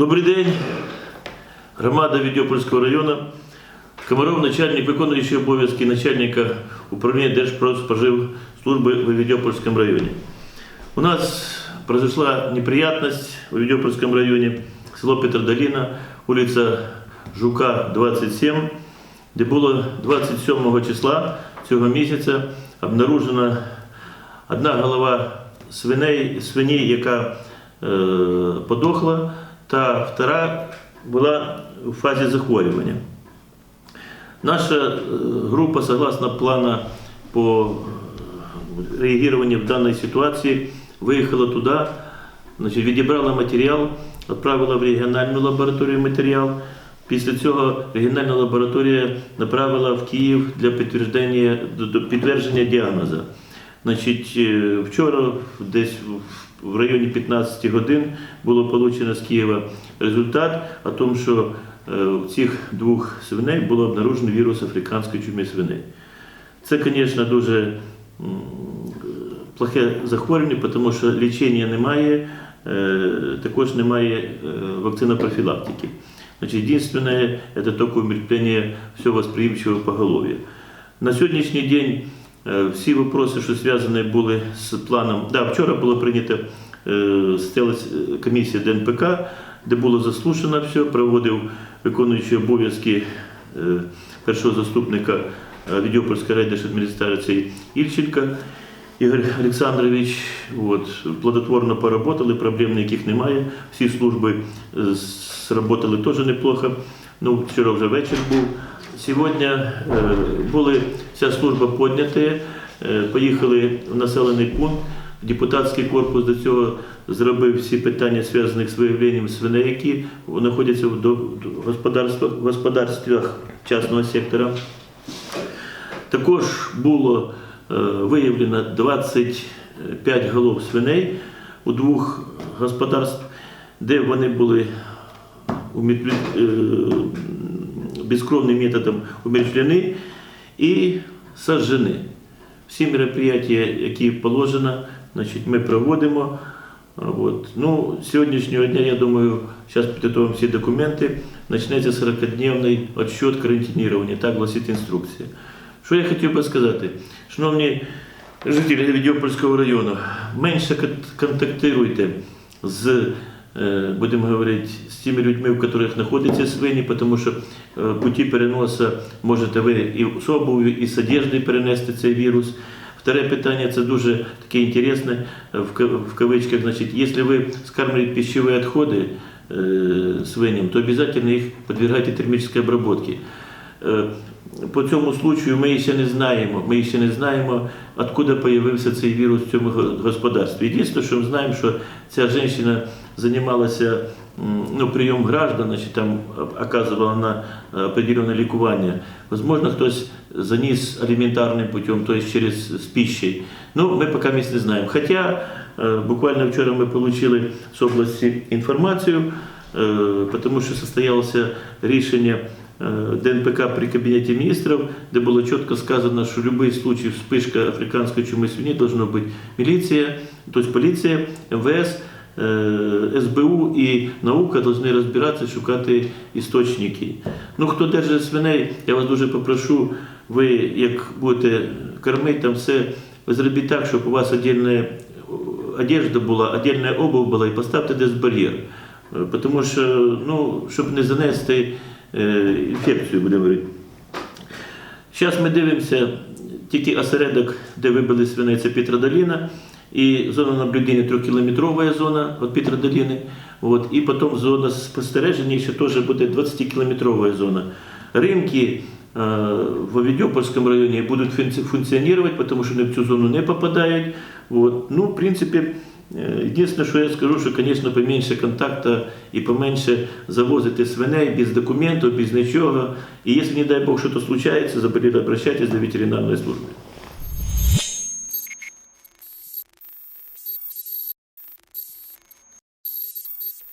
Добрий день, громада Відьопольського району. Комаров, начальник виконуючий обов'язки начальника управління Держпродспоживслужби в Відьопольському районі. У нас произошла неприятность в Відьопольському районі, село Петродоліна, вулиця Жука, 27, де було 27 числа цього місяця обнаружена одна голова свиней, свині, яка е, подохла, та втора була в фазі захворювання. Наша э, группа, согласно плана по э, реагированию в данной ситуации, выехала туда, значить, відібрала матеріал, відправила в регіональну лабораторію матеріал. Після цього регіональна лабораторія направила в Київ для підтвердження, до- до підтвердження діагнозу. Значить, е, вчора десь в- районі 15 годин було получено з Києва результат о тому, що е, у цих двох свиней було обнаружено вірус африканської чуми свиней. Це, звісно, дуже плохе захворювання, тому що лічення немає, е, також немає е, вакцинопрофілактики. Значит, единственное, это только умертвление всего восприимчивого поголовья. На сьогоднішній день е, всі вопроси, що зв'язані були з планом, да, вчора було прийнято е, е, комісія ДНПК, де було заслушано все, проводив виконуючий обов'язки е, першого заступника е, Відьопольської райдержадміністрації Ільченка. Ігор Олександрович, от, плодотворно поработали, проблем ніяких немає. Всі служби е, сработали теж неплохо. Ну, вчора вже вечір був. Сьогодні е, були вся служба піднята, е, поїхали в населений пункт. Депутатський корпус до цього зробив всі питання, зв'язані з виявленням свиней, які знаходяться в господарствах частного сектора. Також було е, виявлено 25 голов свиней у двох господарств, де вони були е, методом умертвлені і сожжені. Всі мероприятия, які положено, значить, ми проводимо. От. Ну, сьогоднішнього дня, я думаю, зараз підготуємо всі документи, почнеться 40-дневний відчет карантинування, так гласить інструкція. Що я хотів би сказати? Шановні жителі Відьопольського району, менше контактуйте з, е, будемо говорити, з тими людьми, в яких знаходяться свині, тому що пути путі переносу можете ви і з обувью, і з одеждою перенести цей вірус. Вторе питання це дуже таке інтересне е, в ка- в кавичках. Значить, якщо ви скармлюєте пищеві відходи е, свиням, то обов'язково їх підвергайте термічній обробці. Е, По цьому случаю ми ще не знаємо, ми ще не знаємо, откуда появився цей вірус в цьому господарстві. Єдине, що ми знаємо, що ця жінка займалася ну, прийом граждан, значить, там оказувала на е, определенне лікування. Возможно, хтось заніс аліментарним путем, тобто через з. Ну, ми поки не знаємо. Хоча е, буквально вчора ми отримали з області інформацію, е, тому що состоялося рішення е, ДНПК при Кабінеті міністрів, де було чітко сказано, що будь-який случай вспишка африканської чуми свині должна бути міліція, тобто поліція, МВС, е, СБУ і наука повинні розбиратися, шукати істочники. Ну, хто держить свиней, я вас дуже попрошу, ви як будете кормити там все, ви зробіть так, щоб у вас отдельна одежда була, отдельна обувь була, і поставте десь бар'єр. Е, Тому що, ну, щоб не занести е, інфекцію, будемо говорити. Зараз ми дивимося тільки осередок, де вибили свиней, це Петродоліна, і зона наблюдення трьохкілометрова зона від Петродоліни. От, і потім зона спостереження ще теж буде 20-кілометрова зона. Ринки е, в Відьопольському районі будуть функціонувати, тому що вони в цю зону не попадають. От. Ну, в принципі, е, єдине, що я скажу, що, звісно, поменше контакту і поменше завозити свиней без документів, без нічого. І якщо, не дай Бог, щось случається, заболіли, обращайтесь до ветеринарної служби.